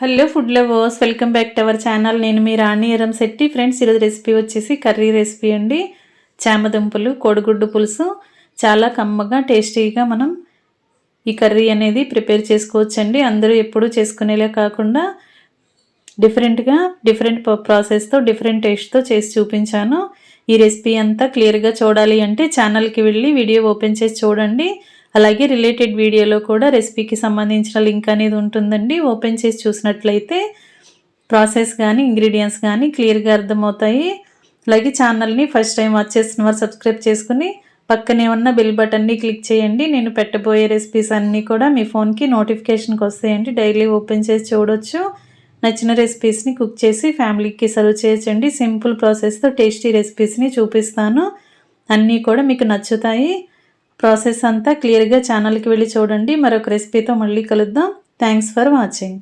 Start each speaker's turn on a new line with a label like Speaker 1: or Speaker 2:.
Speaker 1: Hello food lovers welcome back to our channel నేను మీ Rani Eram Shetty. Friends ఈరోజు రెసిపీ వచ్చేసి కర్రీ రెసిపీ అండి. చామదుంపలు కోడిగుడ్డు పులుసు. చాలా కమ్మగా టేస్టీగా మనం ఈ కర్రీ అనేది ప్రిపేర్ చేసుకోవచ్చండి. అందరూ ఎప్పుడూ చేసుకునేలా కాకుండా డిఫరెంట్గా డిఫరెంట్ ప్రాసెస్తో డిఫరెంట్ టేస్ట్తో చేసి చూపించాను. ఈ రెసిపీ అంతా క్లియర్గా చూడాలి అంటే ఛానల్కి వెళ్ళి వీడియో ఓపెన్ చేసి చూడండి. అలాగే రిలేటెడ్ వీడియోలో కూడా రెసిపీకి సంబంధించిన లింక్ అనేది ఉంటుందండి. ఓపెన్ చేసి చూసినట్లయితే ప్రాసెస్ కానీ ఇంగ్రీడియంట్స్ కానీ క్లియర్గా అర్థమవుతాయి. అలాగే ఛానల్ని ఫస్ట్ టైం వాచ్ చేసిన వారు సబ్స్క్రైబ్ చేసుకుని పక్కనే ఉన్న బెల్ బటన్ని క్లిక్ చేయండి. నేను పెట్టబోయే రెసిపీస్ అన్నీ కూడా మీ ఫోన్కి నోటిఫికేషన్కి వస్తాయండి. డైలీ ఓపెన్ చేసి చూడొచ్చు. నచ్చిన రెసిపీస్ని కుక్ చేసి ఫ్యామిలీకి సర్వ్ చేయొచ్చండి. సింపుల్ ప్రాసెస్తో టేస్టీ రెసిపీస్ని చూపిస్తాను. అన్నీ కూడా మీకు నచ్చుతాయి. ప్రాసెస్ అంతా క్లియర్గా ఛానల్కి వెళ్ళి చూడండి. మరొక రెసిపీతో మళ్ళీ కలుద్దాం. Thanks for watching.